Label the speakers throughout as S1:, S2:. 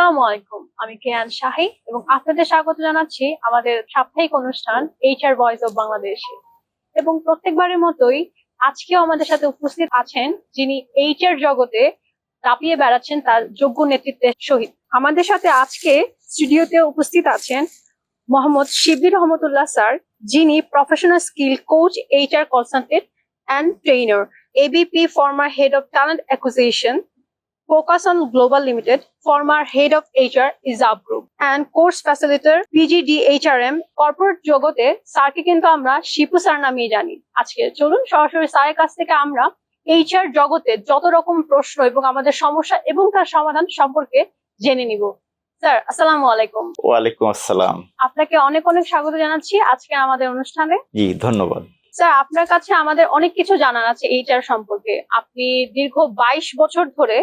S1: আসসালামু আলাইকুম। আমি কেয়ান শাহি এবং আপনাদের স্বাগত জানাচ্ছি আমাদের সাপ্তাহিক অনুষ্ঠান এইচআর ভয়েস অফ বাংলাদেশে এবং প্রত্যেকবারের মতোই আজকেও আমাদের সাথে উপস্থিত আছেন যিনি এইচআর জগতে দাপিয়ে বেড়াচ্ছেন তার যোগ্য নেতৃত্বের সহিত আমাদের সাথে আজকে স্টুডিওতে উপস্থিত আছেন মোহাম্মদ শিবির রহমতুল্লাহ স্যার, যিনি professional skill coach HR consultant and trainer ABP former head of talent acquisition Focus on Global Limited, former head of HR ISAB Group, and course facilitator PGD HRM corporate জগতে স্যারকে কিন্তু আমরা শিপু স্যার নামিয়ে জানি। আজকে চলুন সরাসরি স্যারের কাছ থেকে আমরা এইচআর জগতে যত রকম প্রশ্ন এবং আমাদের সমস্যা এবং তার সমাধান সম্পর্কে জেনে নিব। স্যার আসসালামু আলাইকুম।
S2: ওয়ালাইকুম আসসালাম।
S1: আপনাকে অনেক অনেক স্বাগত জানাচ্ছি আজকে আমাদের অনুষ্ঠানে।
S2: জি ধন্যবাদ।
S1: স্যার আপনার কাছে আমাদের অনেক কিছু জানার আছে এইচআর সম্পর্কে। আপনি দীর্ঘ বাইশ বছর ধরে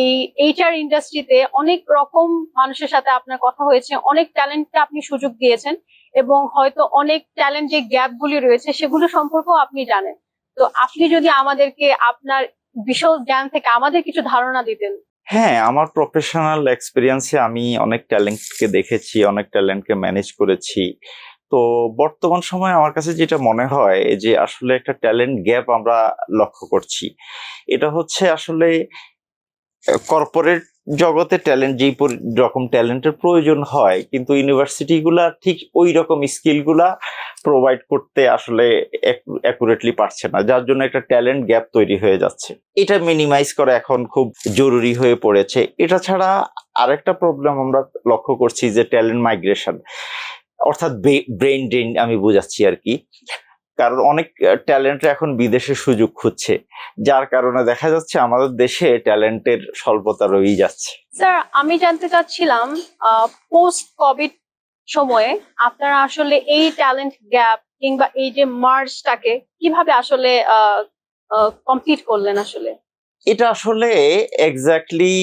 S1: এই এইচআর ইন্ডাস্ট্রিতে অনেক রকম মানুষের সাথে আপনার কথা হয়েছে, অনেক ট্যালেন্টকে আপনি সুযোগ দিয়েছেন এবং হয়তো অনেক ট্যালেন্ট যে গ্যাপ গুলি রয়েছে সেগুলো সম্পর্কেও আপনি জানেন। তো আপনি যদি আমাদেরকে আপনার বিশাল জ্ঞান থেকে আমাদের কিছু ধারণা দিতেন।
S2: হ্যাঁ আমার প্রফেশনাল এক্সপিরিয়েন্সে আমি অনেক ট্যালেন্টকে দেখেছি, অনেক ট্যালেন্টকে ম্যানেজ করেছি। তো বর্তমান সময়ে আমার কাছে যেটা মনে হয় যে আসলে একটা ট্যালেন্ট গ্যাপ আমরা লক্ষ্য করছি। এটা হচ্ছে আসলে কর্পোরেট জগতে ট্যালেন্ট যেই রকম ট্যালেন্টের প্রয়োজন হয়, কিন্তু ইউনিভার্সিটিগুলা ঠিক ওই রকম স্কিলগুলা প্রোভাইড করতে আসলে অ্যাকুরেটলি পারছে না, যার জন্য একটা ট্যালেন্ট গ্যাপ তৈরি হয়ে যাচ্ছে। এটা মিনিমাইজ করা এখন খুব জরুরি হয়ে পড়েছে। এটা ছাড়া আরেকটা প্রবলেম আমরা লক্ষ্য করছি যে ট্যালেন্ট মাইগ্রেশন অর্থাৎ ব্রেন ড্রেন আমি বোঝাচ্ছি আর কি। কারণ অনেক ট্যালেন্ট এখন বিদেশে সুযোগ খুঁজছে। যার কারণে দেখা যাচ্ছে আমাদের দেশে ট্যালেন্টের স্বল্পতা রয়েই যাচ্ছে।
S1: স্যার আমি জানতে চাচ্ছিলাম পোস্ট কোভিড সময়ে আপনারা আসলে এই ট্যালেন্ট গ্যাপ কিংবা এই যে মার্চটাকে কীভাবে আসলে কমপ্লিট করলেন আসলে?
S2: এটা আসলে এক্স্যাক্টলি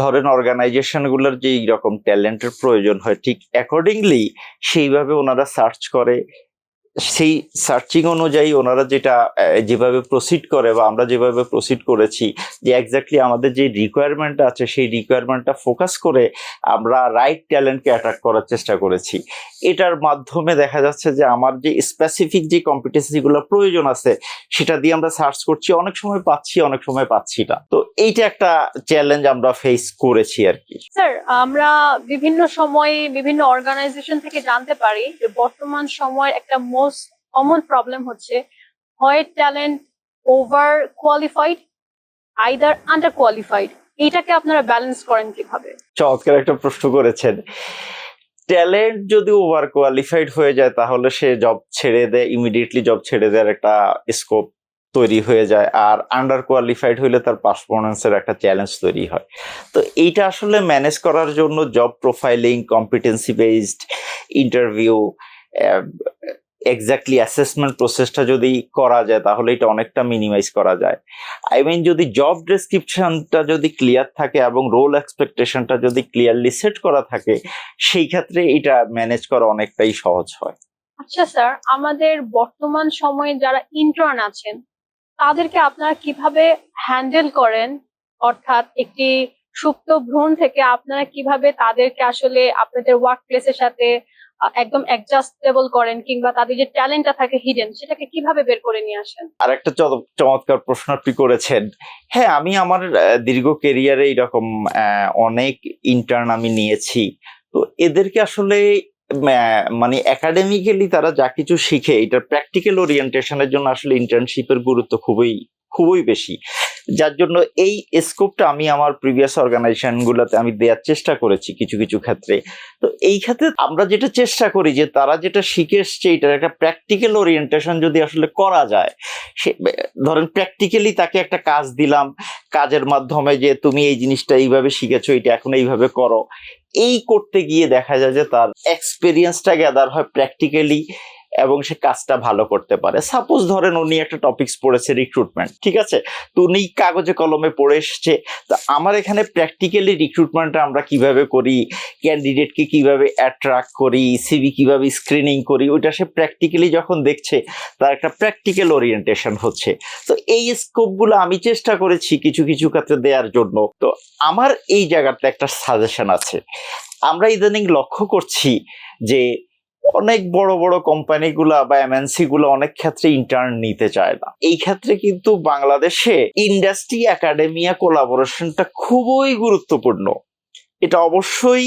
S2: ধরেন অর্গানাইজেশনগুলোর যে রকম ট্যালেন্টের প্রয়োজন হয় ঠিক অ্যাকর্ডিংলি সেইভাবে ওনারা সার্চ করে সেই সার্চিং অনুযায়ী ওনারা যেটা যেভাবে প্রসিড করে বা আমরা যেভাবে প্রসিড করেছি, যে এক্স্যাক্টলি আমাদের যে রিকোয়ারমেন্ট আছে, সেই রিকোয়ারমেন্টটা ফোকাস করে আমরা রাইট ট্যালেন্টকে অ্যাট্রাক্ট করার চেষ্টা করেছি। এটার মাধ্যমে দেখা যাচ্ছে যে আমার যে স্পেসিফিক যে কম্পিটেন্সিগুলো প্রয়োজন আছে, সেটা দিয়ে আমরা সার্চ করছি, অনেক সময় পাচ্ছি, অনেক সময় পাচ্ছি না। তো এইটা একটা চ্যালেঞ্জ আমরা ফেস করেছি আর কি।
S1: স্যার আমরা বিভিন্ন সময়ে বিভিন্ন অর্গানাইজেশন থেকে জানতে পারি যে বর্তমান সময়ের একটা মোস্ট কমন প্রবলেম হচ্ছে হয় talent over qualified either under qualified এইটাকে আপনারা ব্যালেন্স করেন কীভাবে?
S2: চমৎকার একটা প্রশ্ন করেছেন। ট্যালেন্ট যদি ওভার কোয়ালিফাইড হয়ে যায়, তাহলে সে জব ছেড়ে দেয় ইমিডিয়েটলি জব ছেড়ে দেওয়ার একটা স্কোপ তৈরি হয়ে যায়, আর আন্ডার কোয়ালিফাইড হইলে তার পারফরমেন্সের একটা চ্যালেঞ্জ তৈরি হয়। তো এইটা আসলে ম্যানেজ করার জন্য job profiling competency based interview exactly assessment প্রসেসটা যদি করা যায়, তাহলে এটা অনেকটা মিনিমাইজ করা যায়। আই মিন যদি জব ডেসক্রিপশনটা যদি ক্লিয়ার থাকে এবং রোল এক্সপেকটেশনটা যদি ক্লিয়ারলি সেট করা থাকে, সেই ক্ষেত্রে এটা ম্যানেজ করা অনেকটাই সহজ হয়।
S1: আচ্ছা স্যার আমাদের বর্তমান সময়ে যারা ইন্টার্ন আছেন, তাদেরকে আপনারা কীভাবে হ্যান্ডেল করেন? অর্থাৎ একটি সুপ্ত ভ্রূণ থেকে আপনারা কীভাবে তাদেরকে আসলে আপনাদের ওয়ার্ক প্লেসের সাথে একদম অ্যাডজাস্টেবল করেন কিংবা তাদের যে ট্যালেন্টটা থাকে হিডেন সেটাকে কীভাবে বের করে নিয়ে আসেন?
S2: আর একটা চম- চমৎকার প্রশ্ন আপনি করেছেন। হ্যাঁ আমি আমার দীর্ঘ কেরিয়ারে এরকম অনেক ইন্টার্ন আমি নিয়েছি। তো এদেরকে আসলে মানে একাডেমিক্যালি তারা যা কিছু শিখে, এটার প্র্যাকটিক্যাল ওরিয়েন্টেশনের জন্য আসলে ইন্টার্নশিপের গুরুত্ব খুবই খুবই বেশি। যার জন্য এই স্কোপটা আমি আমার প্রিভিয়াস অর্গানাইজেশন গুলোতে আমি দেওয়ার চেষ্টা করেছি কিছু কিছু ক্ষেত্রে। তো এই ক্ষেত্রে আমরা যেটা চেষ্টা করি যে তারা যেটা শিখে এসছে এটার একটা প্র্যাকটিক্যাল ওরিয়েন্টেশন যদি আসলে করা যায়, সে ধরেন প্র্যাকটিক্যালি তাকে একটা কাজ দিলাম, কাজের মাধ্যমে যে তুমি এই জিনিসটা এইভাবে শিখেছো, এটা এখন এইভাবে করো। এই করতে গিয়ে দেখা যায় যে তার এক্সপিরিয়েন্সটা গ্যাদার হয় প্র্যাকটিক্যালি এবং সে কাজটা ভালো করতে পারে। সাপোজ ধরেন উনি একটা টপিকস পড়েছে রিক্রুটমেন্ট ঠিক আছে? তো উনি কাগজে কলমে পড়ে এসছে। তো আমার এখানে প্র্যাকটিক্যালি রিক্রুটমেন্টটা আমরা কীভাবে করি? ক্যান্ডিডেটকে কীভাবে অ্যাট্রাক্ট করি? সিভি কীভাবে স্ক্রিনিং করি? ওইটা সে প্র্যাকটিক্যালি যখন দেখছে, তার একটা প্র্যাকটিক্যাল ওরিয়েন্টেশন হচ্ছে। তো এই স্কোপগুলো আমি চেষ্টা করেছি কিছু কিছু ক্ষেত্রে দেওয়ার জন্য। তো আমার এই জায়গাতে একটা সাজেশন আছে। আমরা ইদানিং লক্ষ্য করছি যে অনেক বড় বড় কোম্পানিগুলা বা এমএনসি গুলো অনেক ক্ষেত্রে ইন্টার্ন নিতে চায় না। এই ক্ষেত্রে কিন্তু বাংলাদেশে ইন্ডাস্ট্রি একাডেমিয়া কোলাবোরেশনটা খুবই গুরুত্বপূর্ণ। এটা অবশ্যই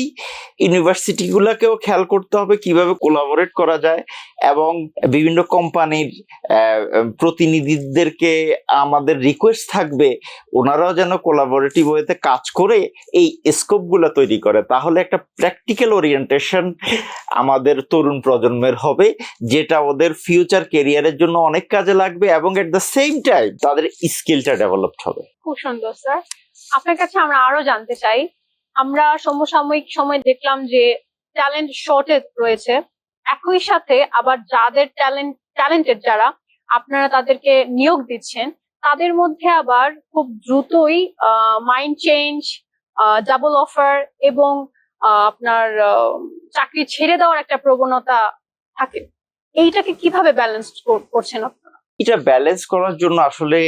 S2: ইউনিভার্সিটিগুলোকেও খেয়াল করতে হবে কীভাবে কোলাবোরেট করা যায় এবং বিভিন্ন কোম্পানির প্রতিনিধিদেরকে আমাদের রিকোয়েস্ট থাকবে ওনারাও যেন কোলাবোরেটিভ ওয়েতে কাজ করে এই স্কোপগুলো তৈরি করে। তাহলে একটা প্র্যাকটিক্যাল ওরিয়েন্টেশন আমাদের তরুণ প্রজন্মের হবে, যেটা ওদের ফিউচার কেরিয়ারের জন্য অনেক কাজে লাগবে এবং এট দ্য সেম টাইম তাদের স্কিলটা ডেভেলপড হবে।
S1: খুব সুন্দর স্যার আপনার কাছে আমরা আরও জানতে চাই আমরা সমসাময়িক সময় দেখলাম যে ট্যালেন্ট শর্টেজ রয়েছে। একই সাথে আবার যাদের ট্যালেন্ট ট্যালেন্টেড যারা, আপনারা তাদেরকে নিয়োগ দিচ্ছেন, তাদের মধ্যে আবার খুব দ্রুতই মাইন্ড চেঞ্জ ডাবল অফার এবং আপনার চাকরি ছেড়ে দেওয়ার একটা প্রবণতা থাকে। এইটাকে কীভাবে ব্যালেন্স করছেন আপনারা?
S2: এটা ব্যালেন্স করার জন্য আসলে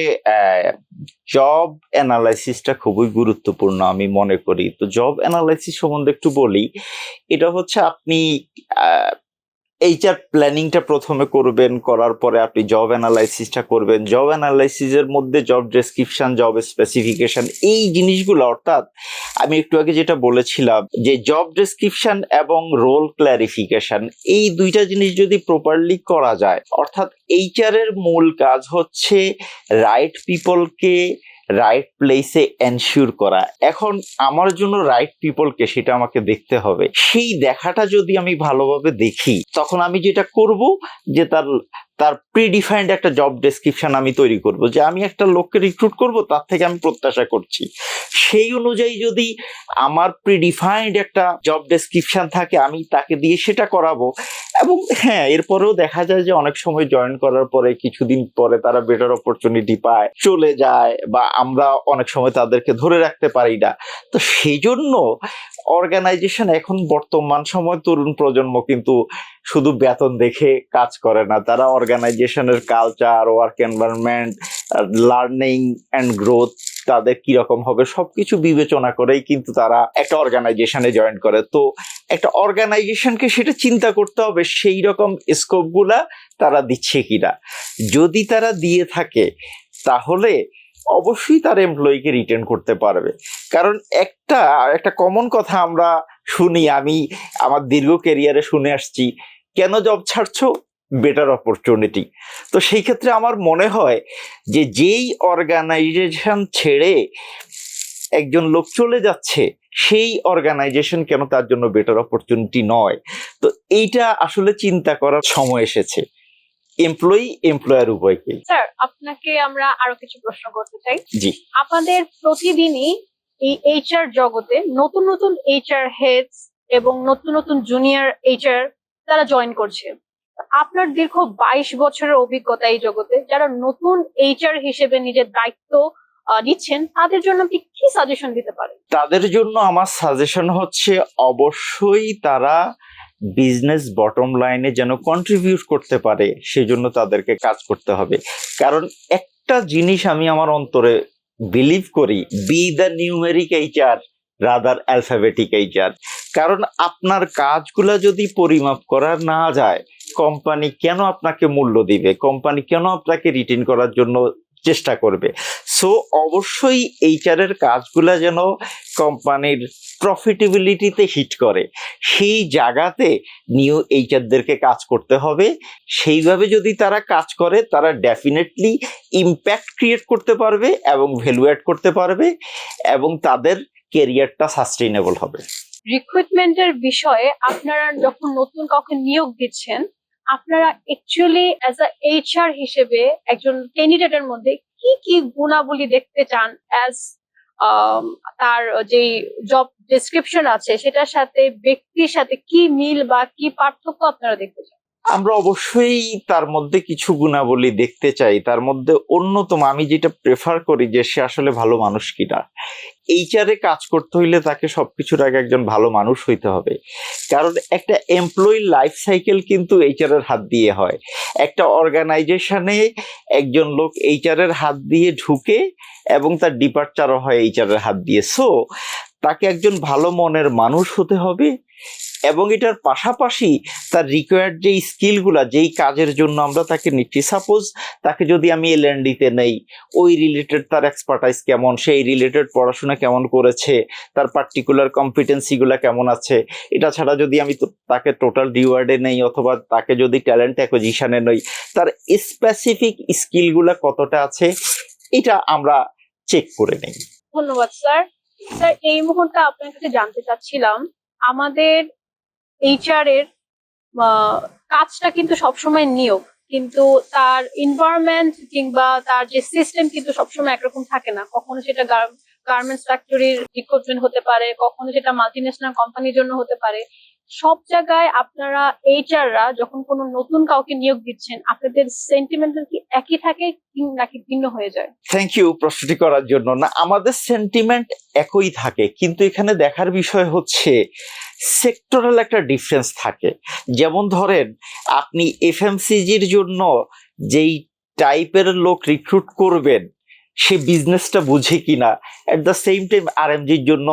S2: জব অ্যানালাইসিসটা খুবই গুরুত্বপূর্ণ আমি মনে করি। তো জব অ্যানালাইসিস সম্বন্ধে একটু বলি। এটা হচ্ছে আপনি এইচআর প্ল্যানিংটা প্রথমে করবেন, করার পরে আপনি জব অ্যানালাইসিসটা করবেন। জব অ্যানালাইসিসের মধ্যে জব ডেসক্রিপশন জব স্পেসিফিকেশন এই জিনিসগুলো, অর্থাৎ আমি একটু আগে যেটা বলেছিলাম যে জব ডেসক্রিপশন এবং রোল ক্ল্যারিফিকেশন এই দুইটা জিনিস যদি প্রপারলি করা যায়, অর্থাৎ এইচআর এর মূল কাজ হচ্ছে রাইট পিপলকে রাইট প্লেসে এনশিওর করা। এখন আমার জন্য রাইট পিপলকে সেটা আমাকে দেখতে হবে। সেই দেখাটা যদি আমি ভালোভাবে দেখি, তখন আমি যেটা করব যে তার তার প্রিডিফাইন্ড একটা জব ডেসক্রিপশন আমি তৈরি করব, যে আমি একটা লোককে রিক্রুট করব, তার থেকে আমি প্রত্যাশা করছি। সেই অনুযায়ী যদি আমার প্রিডিফাইন্ড একটা জব ডেসক্রিপশন থাকে, আমি তাকে দিয়ে সেটা করাবো। এবং হ্যাঁ এরপরেও দেখা যায় যে অনেক সময় জয়েন করার পরে কিছুদিন পরে তারা বেটার অপরচুনিটি পায়, চলে যায়, বা আমরা অনেক সময় তাদেরকে ধরে রাখতে পারি না। তো সেই জন্য অর্গানাইজেশন এখন বর্তমান সময় তরুণ প্রজন্ম কিন্তু শুধু বেতন দেখে কাজ করে না, তারা অর্গানাইজেশনের culture work environment learning and growth তাদের কীরকম হবে সবকিছু বিবেচনা করেই কিন্তু তারা একটা অর্গানাইজেশনে জয়েন করে। তো একটা অর্গানাইজেশনকে সেটা চিন্তা করতে হবে সেই রকম স্কোপগুলা তারা দিচ্ছে কিনা। যদি তারা দিয়ে থাকে, তাহলে অবশ্যই তার এমপ্লয়িকে রিটার্ন করতে পারবে। কারণ একটা একটা কমন কথা আমরা শুনি, আমি আমার দীর্ঘ কেরিয়ারে শুনে আসছি, কেন জব ছাড়ছো? বেটার অপরচুনিটি তো সেই ক্ষেত্রে আমার মনে হয় যে যেই অর্গানাইজেশন ছেড়ে একজন লোক চলে যাচ্ছে সেই অর্গানাইজেশন কেন তার জন্য বেটার অপরচুনিটি নয়? তো এইটা আসলে চিন্তা করার সময় এসেছে। এমপ্লয়ি এমপ্লয়ার উভয়কেই।
S1: স্যার আপনাকে আমরা আরও কিছু প্রশ্ন করতে চাই।
S2: জি।
S1: আপনাদের প্রতিদিনই এই এইচআর জগতে নতুন নতুন এইচআর হেডস এবং নতুন নতুন জুনিয়র এইচআর তারা জয়েন করছে। আপনার দীর্ঘ বাইশ বছরের অভিজ্ঞতা এই জগতে, যারা নতুন এইচআর হিসেবে নিজের দায়িত্ব নিচ্ছেন, তাদের জন্য আপনি কি সাজেশন দিতে পারেন?
S2: তাদের জন্য আমার সাজেশন হচ্ছে অবশ্যই তারা বিজনেস বটম লাইনে যেন কন্ট্রিবিউট করতে পারে, সেজন্য তাদেরকে কাজ করতে হবে। কারণ একটা জিনিস আমি আমার অন্তরে বিলিভ করি be the numeric HR rather alphabetic HR কারণ আপনার কাজগুলা যদি পরিমাপ করা না যায় কোম্পানি কেন আপনাকে মূল্য দিবে? কোম্পানি কেন আপনাকে রিটেন করার জন্য চেষ্টা করবে? সো অবশ্যই এইচআর এর কাজগুলা যেন কোম্পানির প্রফিটেবিলিটিতে হিট করে। সেই জায়গাতে নিউ এইচআরদেরকে কাজ করতে হবে। সেইভাবে যদি তারা কাজ করে, তারা ডেফিনেটলি ইম্প্যাক্ট ক্রিয়েট করতে পারবে এবং ভ্যালু অ্যাড করতে পারবে এবং তাদের কেরিয়ারটা সাস্টেইনেবল হবে।
S1: রিক্রুটমেন্টের বিষয়ে আপনারা যখন নতুন কাউকে নিয়োগ দিচ্ছেন আপনারা অ্যাকচুয়ালি অ্যাজ আ এইচআর হিসেবে একজন ক্যান্ডিডেটের মধ্যে কি কি গুণাবলী দেখতে চান অ্যাজ তার যে জব ডেসক্রিপশন আছে সেটার সাথে ব্যক্তির সাথে কি মিল বা কি পার্থক্য আপনারা দেখতে চান?
S2: আমরা অবশ্যই তার মধ্যে কিছু গুণাবলী দেখতে চাই। তার মধ্যে অন্যতম, আমি যেটা প্রেফার করি যে সে আসলে ভালো মানুষ কিনা। এইচারে কাজ করতে হইলে তাকে সবকিছুর আগে একজন ভালো মানুষ হইতে হবে। কারণ একটা এমপ্লয়ি লাইফ সাইকেল কিন্তু এইচআর এর হাত দিয়ে হয়। একটা অর্গানাইজেশনে একজন লোক এইচআর এর হাত দিয়ে ঢুকে এবং তার ডিপার্চারও হয় এইচআর এর হাত দিয়ে। সো তাকে একজন ভালো মনের মানুষ হতে হবে। এবং এটার পাশাপাশি তার রিকোয়ার্ড যেই স্কিলগুলা যেই কাজের জন্য আমরা তাকে নিচ্ছি সাপোজ তাকে যদি আমি এল এন ডিতে নেই, ওই রিলেটেড তার এক্সপার্টাইজ কেমন, সেই রিলেটেড পড়াশোনা কেমন করেছে, তার পার্টিকুলার কম্পিটেন্সিগুলো কেমন আছে, এটা ছাড়া যদি আমি তাকে টোটাল রিওয়ার্ডে নেই অথবা তাকে যদি ট্যালেন্ট অ্যাকোজিশনে নেই, তার স্পেসিফিক স্কিলগুলো কতটা আছে, এটা আমরা চেক করে নেই।
S1: ধন্যবাদ স্যার স্যার এই মুহূর্তে আপনার কাছে জানতে চাচ্ছিলাম, আমাদের এইচআর এর কাজটা কিন্তু সবসময় নিয়োগ। কিন্তু তার এনভায়রনমেন্ট কিংবা তার যে সিস্টেম কিন্তু সবসময় একরকম থাকে না। কখনো সেটা গার্মেন্টস ফ্যাক্টরির রিক্রুটমেন্ট হতে পারে, কখনো সেটা মাল্টিন্যাশনাল কোম্পানির জন্য হতে পারে। সব জায়গায় আপনারা এইচআররা যখন কোনো নতুন কাউকে নিয়োগ দিচ্ছেন, আপনাদের সেন্টিমেন্টাল কি একই থাকে নাকি ভিন্ন হয়ে যায়?
S2: থ্যাংক ইউ প্রশ্নটি করার জন্য। না, আমাদের সেন্টিমেন্ট একই থাকে, কিন্তু এখানে দেখার বিষয় হচ্ছে সেক্টরাল একটা ডিফারেন্স থাকে। যেমন ধরেন, আপনি এফএমসিজির জন্য যেই টাইপের লোক রিক্রুট করবেন, সে বিজনেসটা বুঝে কিনা। এট দ্য সেম টাইম আরএমজির জন্য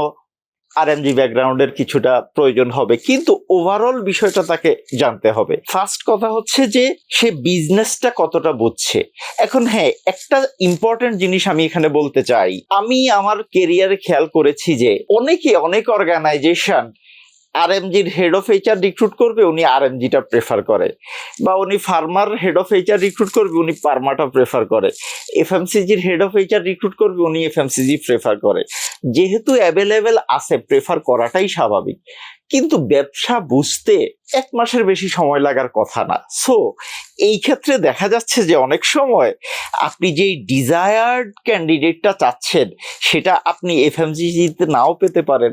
S2: আরএমজি ব্যাকগ্রাউন্ডের কিছুটা প্রয়োজন হবে। কিন্তু ওভারঅল বিষয়টা তাকে জানতে হবে। ফার্স্ট কথা হচ্ছে যে, সে বিজনেসটা কতটা বুঝছে? এখন হ্যাঁ একটা ইম্পর্টেন্ট জিনিস আমি এখানে বলতে চাই। আমি আমার কেরিয়ারে খেয়াল করেছি যে, অনেকে অনেক অর্গানাইজেশন আর এমজির হেড অফ এইচআর রিক্রুট করবে, উনি আর এমজিটা প্রেফার করে। বা উনি ফার্মার হেড অফ এইচআর রিক্রুট করবে, উনি পার্মাটা প্রেফার করে। এফএমসিজির হেড অফ এইচআর রিক্রুট করবে, উনি এফএমসিজি প্রেফার করে। যেহেতু অ্যাভেলেবেল আছে প্রেফার করাটাই স্বাভাবিক। কিন্তু ব্যবসা বুঝতে এক মাসের বেশি সময় লাগার কথা না। সো এই ক্ষেত্রে দেখা যাচ্ছে যে অনেক সময় আপনি যেই ডিজায়ার্ড ক্যান্ডিডেটটা চাচ্ছেন, সেটা আপনি এফএমজিতে নাও পেতে পারেন।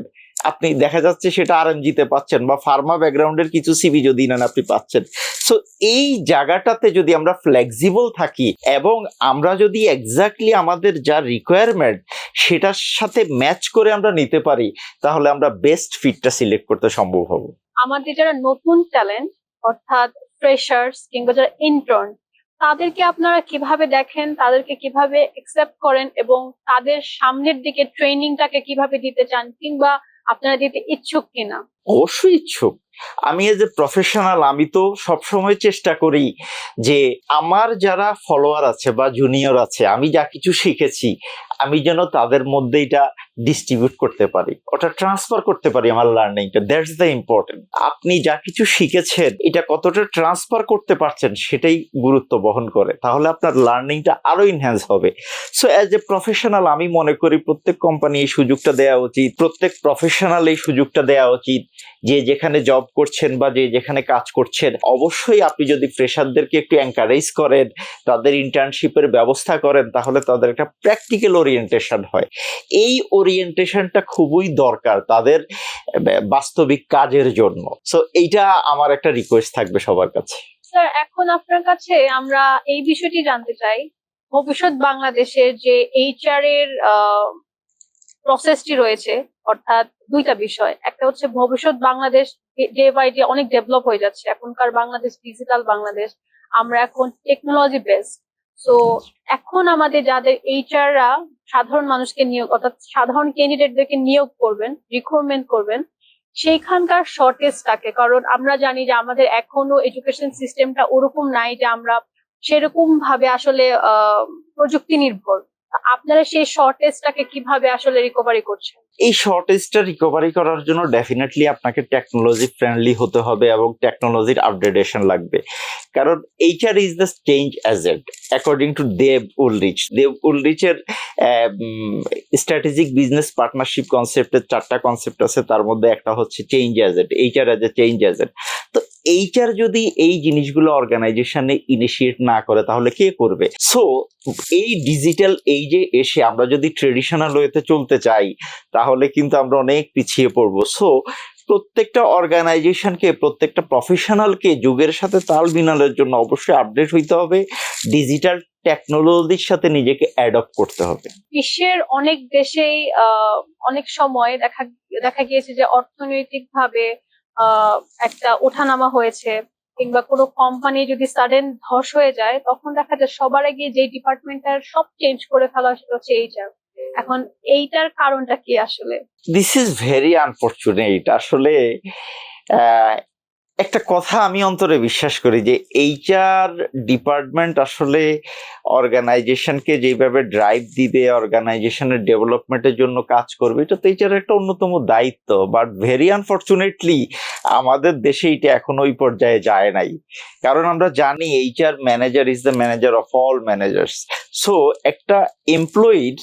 S2: আপনি দেখা যাচ্ছে সেটা আর জিতে পাচ্ছেন বা ফার্মা ব্যাকগ্রাউন্ডের কিছু সিবি যদি নেন আপনি পাচ্ছেন। সো এই জায়গাটাতে যদি আমরা ফ্লেক্সিবল থাকি এবং আমরা যদি এক্স্যাক্টলি আমাদের যা রিকোয়ারমেন্ট সেটার সাথে ম্যাচ করে আমরা নিতে পারি, তাহলে আমরা বেস্ট ফিটটা সিলেক্ট করতে সম্ভব হব।
S1: আমাদের যারা নতুন ট্যালেন্ট অর্থাৎ ফ্রেশার্স কিংবা যারা ইন্টার্ন তাদেরকে আপনারা কীভাবে দেখেন, তাদেরকে কীভাবে একসেপ্ট করেন এবং তাদের সামনের দিকে ট্রেনিংটাকে কীভাবে দিতে চান কিংবা আপনারা দিতে ইচ্ছুক কিনা?
S2: অবশ্যই ইচ্ছুক। আমি এজ এ প্রফেশনাল আমি তো সবসময় চেষ্টা করি যে আমার যারা ফলোয়ার আছে বা জুনিয়র আছে, আমি যা কিছু শিখেছি আমি যেন তাদের মধ্যে এটা ডিস্ট্রিবিউট করতে পারি, ওটা ট্রান্সফার করতে পারি আমার লার্নিংটা দ্যাটস দ্য ইম্পর্টেন্ট আপনি যা কিছু শিখেছেন, এটা কতটা ট্রান্সফার করতে পারছেন সেটাই গুরুত্ব বহন করে। তাহলে আপনার লার্নিংটা আরও ইনহ্যান্স হবে। সো অ্যাজ এ প্রফেশনাল আমি মনে করি প্রত্যেক কোম্পানি এই সুযোগটা দেওয়া উচিত, প্রত্যেক প্রফেশনাল এই সুযোগটা দেওয়া উচিত। যে যেখানে জব করছেন বা যে যেখানে কাজ করছেন, অবশ্যই আপনি যদি ফ্রেশারদেরকে একটু এনকারেজ করেন, তাদের ইন্টার্নশিপের ব্যবস্থা করেন, তাহলে তাদের একটা প্র্যাকটিক্যাল ওরিয়েন্টেশন হয়। এই ওরিয়েন্টেশনটা খুবই দরকার তাদের বাস্তবিক কাজের জন্য। সো এইটা আমার একটা রিকোয়েস্ট থাকবে সবার কাছে।
S1: স্যার এখন আপনার কাছে আমরা এই বিষয়টি জানতে চাই। ভবিষ্যৎ বাংলাদেশের যে এইচআর এর প্রসেসটি রয়েছে, অর্থাৎ দুইটা বিষয়। একটা হচ্ছে ভবিষ্যৎ বাংলাদেশ ডে বাই ডে অনেক ডেভেলপ হয়ে যাচ্ছে। এখনকার বাংলাদেশ ডিজিটাল বাংলাদেশ, আমরা এখন টেকনোলজি বেসড সো এখন আমাদের যাদের এইচআররা সাধারণ মানুষকে নিয়োগ, অর্থাৎ সাধারণ ক্যান্ডিডেটদেরকে নিয়োগ করবেন রিক্রুটমেন্ট করবেন, সেইখানকার শর্টেজটাকে কারণ আমরা জানি যে আমাদের এখনও এডুকেশন সিস্টেমটা ওরকম নাই যে আমরা সেরকম ভাবে আসলে প্রযুক্তি নির্ভর আপনারা সেই শর্টেজটাকে কীভাবে আসলে রিকভারি করছেন?
S2: এই শর্টেজটা রিকভারি করার জন্য ডেফিনেটলি আপনাকে টেকনোলজি ফ্রেন্ডলি হতে হবে এবং টেকনোলজির আপডেটেশন লাগবে। কারণ HR is the change agent according to Dave Ulrich Dave উলরিচের strategic business partnership কনসেপ্টের চারটা কনসেপ্ট আছে, তার মধ্যে একটা হচ্ছে change agent HR as a change agent তো এইচআর যদি এই জিনিসগুলো অর্গানাইজেশনে ইনিশিয়েট না করে, তাহলে কে করবে? সো এই ডিজিটাল এই যে এসে আমরা যদি ট্রেডিশনাল ওয়েতে চলতে চাই তাহলে কিন্তু আমরা অনেক পিছিয়ে পড়ব। সো প্রত্যেকটা অর্গানাইজেশনকে প্রত্যেকটা প্রফেশনালকে যুগের সাথে তাল মিলানোর জন্য অবশ্যই আপডেট হইতে হবে। ডিজিটাল টেকনোলজির সাথে নিজেকে অ্যাডপ্ট করতে হবে।
S1: বিশ্বের অনেক দেশেই অনেক সময় দেখা দেখা গিয়েছে যে অর্থনৈতিকভাবে একটা ওঠানামা হয়েছে কিংবা কোনো কোম্পানি যদি সাডেন ধস হয়ে যায়, তখন দেখা যায় সবার আগে যে ডিপার্টমেন্টটার সব চেঞ্জ করে ফেলা সেটা হচ্ছে এইচআর এখন এইটার কারণটা কি আসলে?
S2: দিস ইজ ভেরি আনফর্চুনেট আসলে একটা কথা আমি অন্তরে বিশ্বাস করি যে এইচআর ডিপার্টমেন্ট আসলে অর্গানাইজেশনকে যেভাবে ড্রাইভ দিবে, অর্গানাইজেশনের ডেভেলপমেন্টের জন্য কাজ করবে, এটা তো এইচআর একটা অন্যতম দায়িত্ব। বাট ভেরি আনফর্চুনেটলি আমাদের দেশে এটা এখন ওই পর্যায়ে যায় নাই। কারণ আমরা জানি HR manager is the manager of all managers so একটা এমপ্লয়ির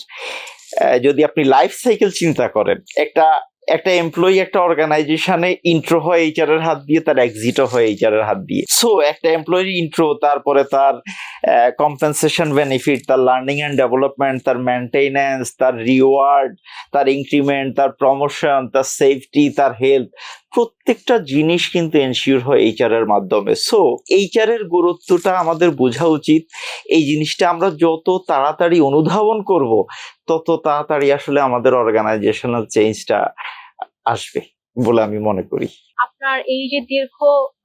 S2: যদি আপনি লাইফ সাইকেল চিন্তা করেন, একটা একটা এমপ্লয়ি একটা অর্গানাইজেশনে ইন্ট্রো হয় এইচআর এর হাত দিয়ে, তার এক্সিটও হয় এইচআর এর হাত দিয়ে। সো একটা এমপ্লয়ির ইন্ট্রো তারপরে তার কম্পেনসেশন বেনিফিট তার লার্নিং অ্যান্ড ডেভেলপমেন্ট তার মেনটেনেন্স তার রিওয়ার্ড তার ইনক্রিমেন্ট তার প্রমোশন তার সেফটি তার হেলথ প্রত্যেকটা জিনিস কিন্তু এনশিওর হয় এইচআর এর মাধ্যমে। সো এইচআর এর গুরুত্বটা আমাদের বোঝা উচিত। এই জিনিসটা আমরা যত তাড়াতাড়ি অনুধাবন করব, তত তাড়াতাড়ি আসলে আমাদের অর্গানাইজেশনাল চেঞ্জটা আসবে বলে আমি মনে করি।
S1: আপনার এই যে দীর্ঘ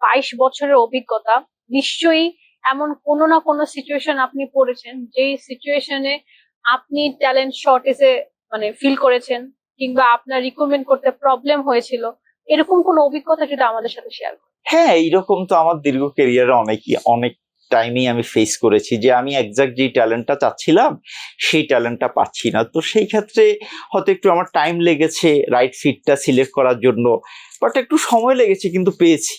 S1: বাইশ বছরের অভিজ্ঞতা, নিশ্চয়ই এমন কোনো না কোনো সিচুয়েশন আপনি পড়েছেন, যেই সিচুয়েশনে আপনি ট্যালেন্ট শর্টেজে মানে ফিল করেছেন, কিংবা আপনার রিক্রুটমেন্ট করতে প্রবলেম হয়েছিল। এরকম কোনো অভিজ্ঞতা যদি আমাদের সাথে শেয়ার করেন।
S2: হ্যাঁ এইরকম তো আমার দীর্ঘ কেরিয়ারে অনেকই অনেক টাইমেই আমি ফেস করেছি যে আমি একজাক্ট যেই ট্যালেন্টটা চাচ্ছিলাম, সেই ট্যালেন্টটা পাচ্ছি না। তো সেই ক্ষেত্রে হয়তো একটু আমার টাইম লেগেছে রাইট ফিটটা সিলেক্ট করার জন্য বাট একটু সময় লেগেছে কিন্তু পেয়েছি,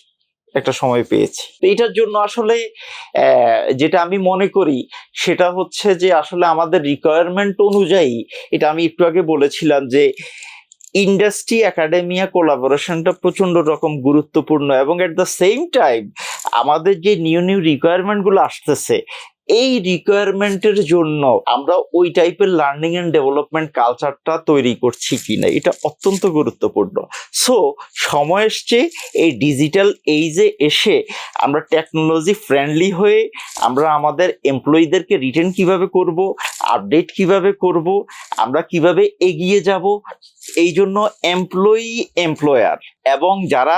S2: একটা সময় পেয়েছি। তো এটার জন্য আসলে যেটা আমি মনে করি, সেটা হচ্ছে যে আসলে আমাদের রিকোয়ারমেন্ট অনুযায়ী, এটা আমি একটু আগে বলেছিলাম যে ইন্ডাস্ট্রি একাডেমিয়া কোলাবোরেশনটা প্রচণ্ড রকম গুরুত্বপূর্ণ এবং এট দ্য সেম টাইম আমাদের যে নিউ নিউ রিকোয়ারমেন্টগুলো আসতেছে এই রিকোয়ারমেন্টের জন্য আমরা ওই টাইপের লার্নিং অ্যান্ড ডেভেলপমেন্ট কালচারটা তৈরি করছি কিনা, এটা অত্যন্ত গুরুত্বপূর্ণ। সো সময় এসছে, এই ডিজিটাল এইজে এসে আমরা টেকনোলজি ফ্রেন্ডলি হয়ে আমরা আমাদের এমপ্লয়ীদেরকে রিটার্ন কীভাবে করব আপডেট কীভাবে করব, আমরা কীভাবে এগিয়ে যাব, এই জন্য এমপ্লয়ি এমপ্লয়ার এবং যারা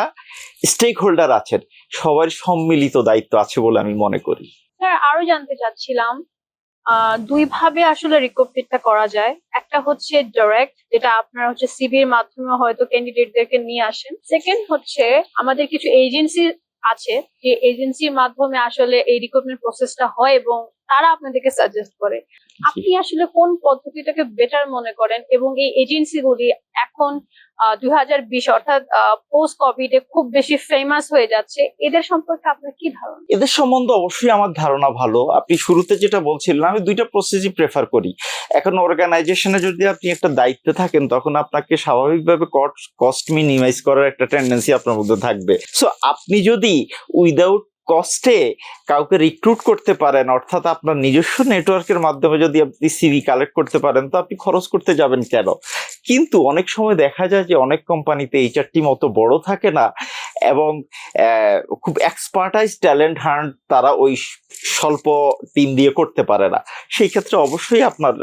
S2: স্টেক হোল্ডার আছেন, সবার সম্মিলিত দায়িত্ব আছে বলে আমি মনে করি।
S1: স্যার, আরও জানতে চাচ্ছিলাম দুই ভাবে আসলে রিক্রুটমেন্টটা করা যায়। একটা হচ্ছে ডাইরেক্ট যেটা আপনারা হচ্ছে সিভির মাধ্যমে হয়তো ক্যান্ডিডেটদেরকে নিয়ে আসেন। সেকেন্ড হচ্ছে আমাদের কিছু এজেন্সি আছে, যে এজেন্সির মাধ্যমে আসলে এই রিক্রুটমেন্ট প্রসেসটা হয় এবং তারা আপনাদেরকে সাজেস্ট করে। আপনি আসলে কোন পদ্ধতিটাকে বেটার মনে করেন এবং এই এজেন্সিগুলি এখন দুই হাজার বিশ অর্থাৎ পোস্ট কোভিড এ খুব বেশি ফেমাস হয়ে যাচ্ছে এদের সম্পর্কে আপনার কি ধারণা?
S2: এদের সম্বন্ধে অবশ্যই আমার ধারণা ভালো। আপনি শুরুতে যেটা বলছিলেন আমি দুইটা প্রসেসই প্রেফার করি। এখন অর্গানাইজেশনে যদি আপনি একটা দায়িত্বে থাকেন তখন আপনাকে স্বাভাবিকভাবে কস্ট মিনিমাইজ করার একটা টেন্ডেন্সি আপনার মধ্যে থাকবে। সো আপনি যদি উইদাউট কস্টে কাউকে রিক্রুট করতে পারেন, অর্থাৎ আপনার নিজস্ব নেটওয়ার্কের মাধ্যমে যদি আপনি সিভি কালেক্ট করতে পারেন, তো আপনি খরচ করতে যাবেন কেন? কিন্তু অনেক সময় দেখা যায় যে অনেক কোম্পানিতে এইচআরটি মতো বড় থাকে না এবং খুব এক্সপার্টাইজ ট্যালেন্ট হান্ট তারা ওই স্বল্প টিম দিয়ে করতে পারে না। সেই ক্ষেত্রে অবশ্যই আপনার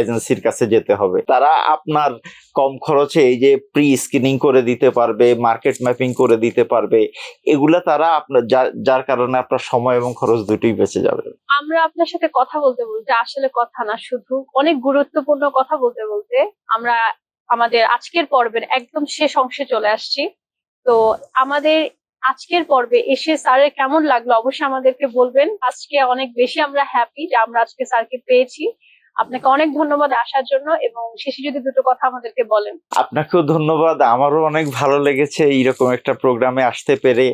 S2: এজেন্সির কাছে যেতে হবে। তারা আপনার কম খরচে এই যে প্রি স্ক্রিনিং করে দিতে পারবে মার্কেট ম্যাপিং করে দিতে পারবে, এগুলা তারা আপনার যার কারণে আপনার সময় এবং খরচ দুটোই বেঁচে যাবে।
S1: আমরা আপনার সাথে কথা বলতে বলতে, আসলে কথা না, শুধু অনেক গুরুত্বপূর্ণ কথা বলতে বলতে আমরা আমাদের আজকের পর্বের একদম শেষ অংশে চলে আসছি। তো আমাদের আজকের পর্বে এসে স্যারের কেমন লাগল অবশ্যই আমাদেরকে বলবেন। আজকে অনেক বেশি আমরা হ্যাপি যে আমরা আজকে স্যারকে পেয়েছি। আপনাকে অনেক ধন্যবাদ আসার জন্য এবং শেষে যদি দুটো কথা আমাদেরকে বলেন।
S2: আপনাকেও ধন্যবাদ। আমারও অনেক ভালো লেগেছে এইরকম একটা প্রোগ্রামে আসতে পেরে।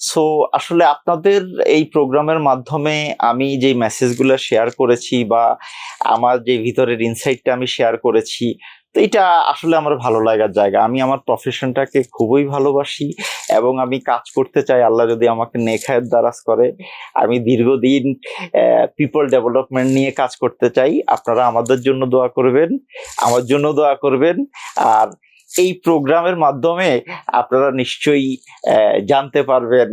S2: সো আসলে আপনাদের এই প্রোগ্রামের মাধ্যমে আমি যে মেসেজগুলো শেয়ার করেছি বা আমার যে ভিতরের ইনসাইটটা আমি শেয়ার করেছি তো এটা আসলে আমার ভালো লাগার জায়গা। আমি আমার প্রফেশনটাকে খুবই ভালোবাসি এবং আমি কাজ করতে চাই, আল্লাহ যদি আমাকে নেখায়ের দ্বারাজ করে। আমি দীর্ঘদিন পিপল ডেভেলপমেন্ট নিয়ে কাজ করতে চাই। আপনারা আমাদের জন্য দোয়া করবেন, আমার জন্য দোয়া করবেন। আর এই প্রোগ্রামের মাধ্যমে আপনারা নিশ্চয়ই জানতে পারবেন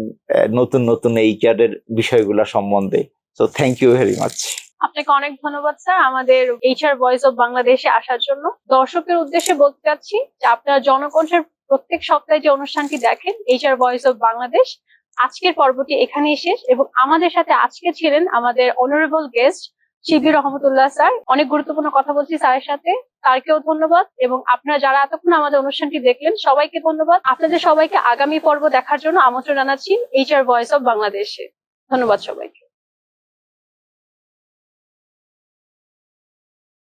S2: নতুন নতুন এইচআর এর বিষয়গুলো সম্বন্ধে। তো থ্যাংক ইউ ভেরি মাচ
S1: আপনাকে অনেক ধন্যবাদ, স্যার, আমাদের এইচআর ভয়েস অফ বাংলাদেশে আসার জন্য। দর্শকের উদ্দেশ্যে বলতে চাচ্ছি যে আপনারা জনকণ্ঠের প্রত্যেক সপ্তাহে যে অনুষ্ঠানটি দেখেন এইচআর ভয়েস অফ বাংলাদেশ আজকের পর্বটি এখানেই শেষ এবং আমাদের সাথে আজকে ছিলেন আমাদের honourable guest Shibir Rahmatullah, sir. অনেক গুরুত্বপূর্ণ কথা বলছি স্যারের সাথে। তারকেও ধন্যবাদ এবং আপনারা যারা এতক্ষণ আমাদের অনুষ্ঠানটি দেখলেন, সবাইকে ধন্যবাদ। আপনাদের সবাইকে আগামী পর্ব দেখার জন্য আমন্ত্রণ জানাচ্ছি এইচআর ভয়েস অফ বাংলাদেশে ধন্যবাদ সবাইকে।